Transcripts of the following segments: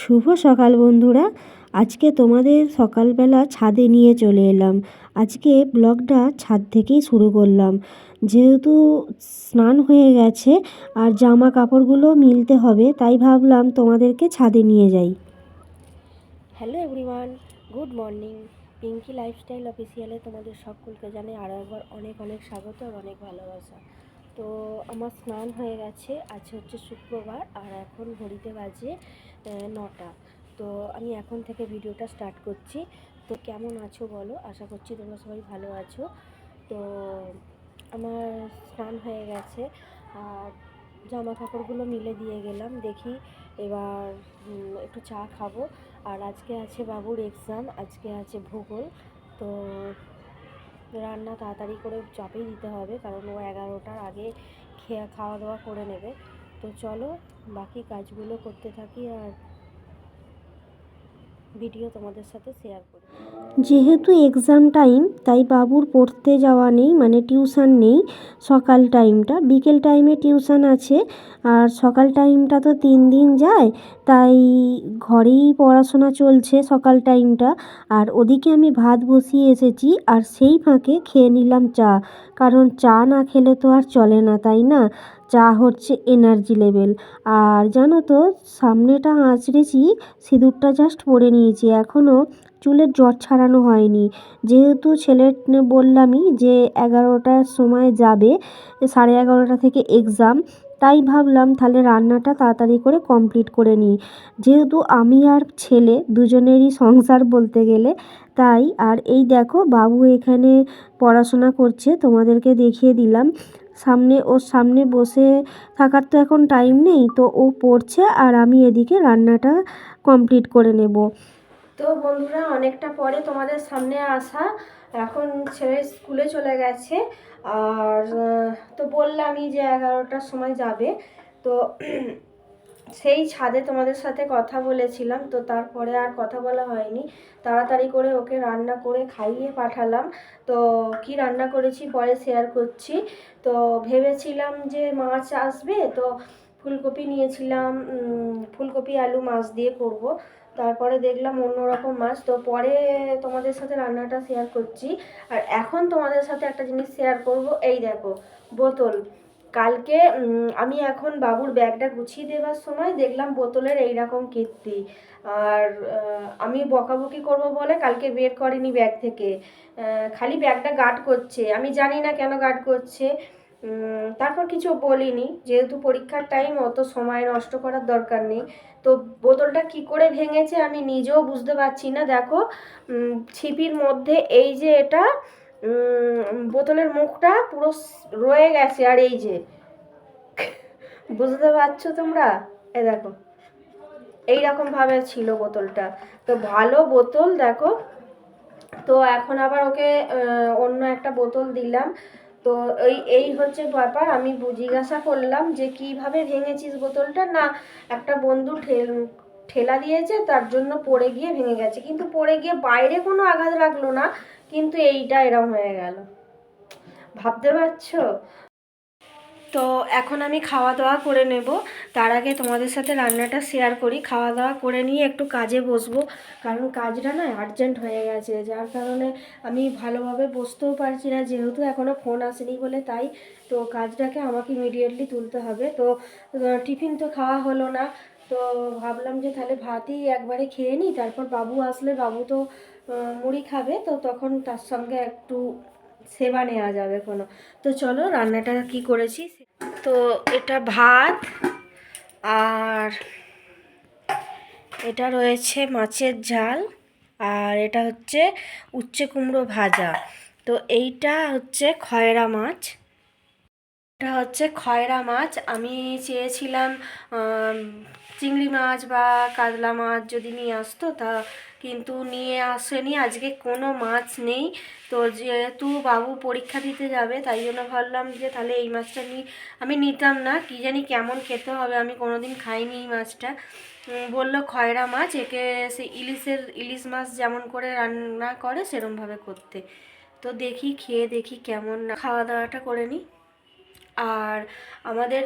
শুভ সকাল বন্ধুরা। আজকে তোমাদের সকালবেলা ছাদে নিয়ে চলে এলাম। আজকে ব্লগটা ছাদ থেকেই শুরু করলাম। যেহেতু স্নান হয়ে গেছে আর জামা কাপড়গুলো মিলতে হবে, তাই ভাবলাম তোমাদেরকে ছাদে নিয়ে যাই। Hello everyone good morning Pinky lifestyle অফিসিয়ালে তোমাদের সকলকে জানাই আরও একবার অনেক অনেক স্বাগত আর অনেক ভালোবাসা। তো আমার স্নান হয়ে গেছে, আজ হচ্ছে শুক্রবার আর এখন ঘড়িতে বাজে নটা। তো আমি এখন থেকে ভিডিওটা স্টার্ট করছি। তো কেমন আছো বলো? আশা করছি তোমরা সবাই ভালো আছো। তো আমার স্নান হয়ে গেছে আর জামা কাপড়গুলো মিলে দিয়ে গেলাম, দেখি এবার একটু চা খাব। আর আজকে আছে বাবুর এক্সাম আজকে আছে ভূগোল। তো রান্না তাড়াতাড়ি করে চাপেই দিতে হবে, কারণ ও এগারোটার আগে খেয়ে, খাওয়া দাওয়া করে নেবে। তো চলো, বাকি কাজগুলো করতে থাকি আর ভিডিও তোমাদের সাথে শেয়ার করি। যেহেতু এক্সাম টাইম তাই বাবুর পড়তে যাওয়া নেই মানে টিউশন নেই, সকাল টাইমটা বিকেল টাইমে টিউশন আছে, আর সকাল টাইমটা তো তিন দিন যায়, তাই ঘরেই পড়াশোনা চলছে সকাল টাইমটা আর ওদিকে আমি ভাত বসিয়ে এসেছি, আর সেই ফাঁকে খেয়ে নিলাম চা। কারণ চা না খেলে তো আর চলে না, তাই না? চা হচ্ছে এনার্জি লেভেল আর জানো তো, সামনেটা আঁচড়েছি, সিঁদুরটা জাস্ট পরে নিয়েছি এখনও চুলের জট ছাড়ানো হয়নি। যেহেতু ছেলে বললামই যে এগারোটার সময় যাবে, সাড়ে এগারোটা থেকে এক্সাম তাই ভাবলাম তাহলে রান্নাটা তাড়াতাড়ি করে কমপ্লিট করে নিই। যেহেতু আমি আর ছেলে দুজনেরই সংসার বলতে গেলে, তাই আর এই দেখো, বাবু এখানে পড়াশোনা করছে, তোমাদেরকে দেখিয়ে দিলাম। সামনে ওর সামনে বসে থাকার তো এখন টাইম নেই, তো ও পড়ছে আর আমি এদিকে রান্নাটা কমপ্লিট করে নেব। তো বন্ধুরা, অনেকটা পরে তোমাদের সামনে আসা। এখন ছেলে স্কুলে চলে গেছে আর তো বললামই যে এগারোটার সময় যাবে। তো সেই ছাদে তোমাদের সাথে কথা বলেছিলাম, তো তারপরে আর কথা বলা হয়নি। তাড়াতাড়ি করে ওকে রান্না করে খাইয়ে পাঠালাম। তো কি রান্না করেছি পরে শেয়ার করছি। তো ভেবেছিলাম যে মাছ আসবে, তো ফুলকপি নিয়েছিলাম ফুলকপি, আলু, মাছ দিয়ে করব। তারপরে দেখলাম অন্যরকম মাছ, তো পরে তোমাদের সাথে রান্নাটা শেয়ার করছি। আর এখন তোমাদের সাথে একটা জিনিস শেয়ার করব, এই দেখো, বোতল। কালকে আমি এখন বাবুর ব্যাগটা গুছিয়ে দেওয়ার সময় দেখলাম বোতলের এই রকম কীর্তি। আর আমি বকাবকি করব বলে কালকে বের করেনি ব্যাগ থেকে। খালি ব্যাগটা গার্ড করছে। আমি জানি না কেন গার্ড করছে। তারপর কিছু বলিনি। যেহেতু পরীক্ষার টাইম অত সময় নষ্ট করার দরকার নেই। তো বোতলটা কি করে ভেঙেছে আমি নিজেও বুঝতে পারছি না। দেখো ছিপির মধ্যে এই যে এটা বোতলের মুখটা পুরো রয়ে গেছে আর এই যে। বুঝতে পারছ তোমরা? এ দেখো। এই রকম ভাবে ছিল বোতলটা। তো ভালো বোতল, দেখো। তো এখন আবার ওকে অন্য একটা বোতল দিলাম। তো এই এই হচ্ছে ব্যাপার। আমি জিজ্ঞাসা করলাম যে কীভাবে ভেঙেছিস বোতলটা? না, একটা বন্ধু ঠেল- দিয়েছে, তার জন্য পড়ে গিয়ে ভেঙে গেছে। কিন্তু পড়ে গিয়ে বাইরে কোনো আঘাত লাগল না, কিন্তু এইটা এরম হয়ে গেল। ভাবতে পারছ? তো এখন আমি খাওয়া দাওয়া করে নেব। তার আগে তোমাদের সাথে রান্নাটা শেয়ার করি। খাওয়া দাওয়া করে নিয়ে একটু কাজে বসবো। কারণ কাজটা না আর্জেন্ট হয়ে গেছে। যার কারণে আমি ভালোভাবে বসতেও পারছি না। যেহেতু এখনও ফোন আসেনি বলে তাই, তো কাজটাকে আমাকে ইমিডিয়েটলি তুলতে হবে। তো টিফিন তো খাওয়া হলো না। তো ভাবলাম যে তাহলে ভাতই একবারে খেয়ে নিই। তারপর বাবু আসলে, বাবু তো মুড়ি খাবে, তো তখন তার সঙ্গে একটু সেবা নেওয়া যাবে কোনো। তো চলো, রান্নাটা কি করেছি? তো এটা ভাত, আর এটা রয়েছে মাছের ঝাল, আর এটা হচ্ছে উচ্ছে কুমড়ো ভাজা। তো এইটা হচ্ছে খয়রা মাছ। এটা হচ্ছে খয়রা মাছ। আমি চেয়েছিলাম চিংড়ি মাছ বা কাতলা মাছ যদি নিয়ে আসতো, তা কিন্তু নিয়ে আসেনি। আজকে কোনো মাছ নেই। তো যেহেতু বাবু পরীক্ষা দিতে যাবে, তাই জন্য ভাবলাম যে তাহলে এই মাছটা নিয়ে আমি নিতাম না। কি জানি কেমন খেতে হবে, আমি কোনোদিন খাইনি এই মাছটা। বলল খয়রা মাছ, একে সে ইলিশের, ইলিশ মাছ যেমন করে রান্না করে, সেরমভাবে করতে। তো দেখি, খেয়ে দেখি কেমন খাওয়া দাওয়াটা করে নিই আর আমাদের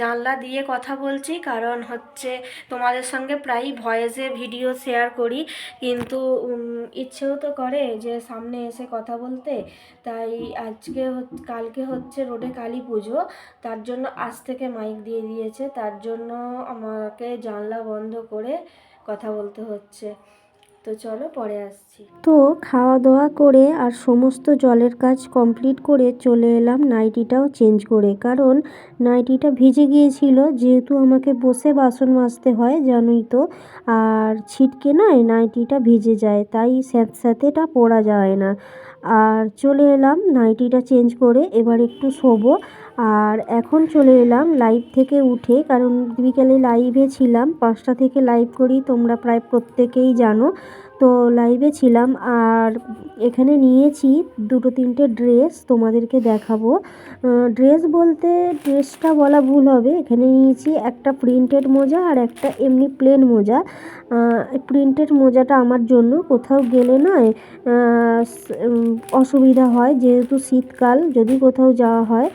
জানলা দিয়ে কথা বলছি, কারণ হচ্ছে তোমাদের সঙ্গে প্রায়ই ভয়েসে ভিডিও শেয়ার করি, কিন্তু ইচ্ছেও তো করে যে সামনে এসে কথা বলতে। তাই আজকে কালকে হচ্ছে রোডে কালী পুজো, তার জন্য আজ থেকে মাইক দিয়ে দিয়েছে, তার জন্য আমাকে জানলা বন্ধ করে কথা বলতে হচ্ছে। তো চলো পরে আসছি। তো খাওয়া দাওয়া করে আর সমস্ত জলের কাজ কমপ্লিট করে চলে এলাম নাইটিটাও চেঞ্জ করে। কারণ নাইটিটা ভিজে গিয়েছিল, যেহেতু আমাকে বসে বাসন মাজতে হয়, জানোই তো। আর ছিটকে নয় নাইটিটা ভিজে যায়, তাই স্যাঁতস্যাঁতেটা পরা যায় না। আর চলে এলাম, নাইটিটা চেঞ্জ করে এবার একটু শোবো। আর এখন চলে এলাম লাইভ থেকে উঠে, কারণ বিকেলে লাইভে ছিলাম। পাঁচটা থেকে লাইভ করি, তোমরা প্রায় প্রত্যেকেই জানো। তো লাইভে ছিলাম আর এখানে নিয়েছি দুটো তিনটে ড্রেস তোমাদেরকে দেখাবো। ড্রেস বলতে ড্রেসটা বলা ভুল হবে। এখানে নিয়েছি একটা প্রিন্টেড মোজা আর একটা এমনি প্লেন মোজা। প্রিন্টেড মোজাটা আমার জন্য কোথাও গেলে নয় অসুবিধা হয় যেহেতু শীতকাল, যদি কোথাও যাওয়া হয়।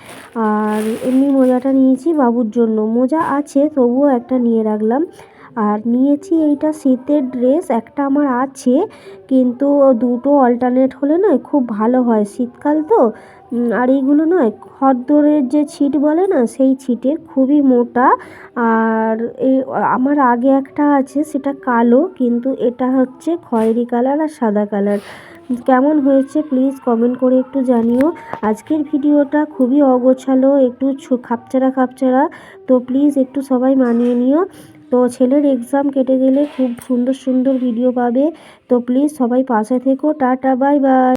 আর এমনি মোজাটা নিয়েছি বাবুর জন্য। মোজা আছে, তবুও একটা নিয়ে রাখলাম। আর নিয়েছি এইটা শীতের ড্রেস, একটা আমার আছে, কিন্তু দুটো অল্টারনেট হলে নয়, খুব ভালো হয়। শীতকাল তো আর এইগুলো নয়, খদ্দরের যে ছিট বলে না, সেই ছিটের খুবই মোটা। আর এই আমার আগে একটা আছে, সেটা কালো, কিন্তু এটা হচ্ছে খয়েরি কালার আর সাদা কালার। কেমন হয়েছে প্লিজ কমেন্ট করে একটু জানিও। আজকের ভিডিওটা খুবই অগোছালো, একটু খাপচারা খাপছাড়া তো প্লিজ একটু সবাই মানিয়ে নিও। তো ছেলের এক্সাম কেটে গেলে খুব সুন্দর সুন্দর ভিডিও পাবে। তো প্লিজ সবাই পাশে থেকো। Tata bye bye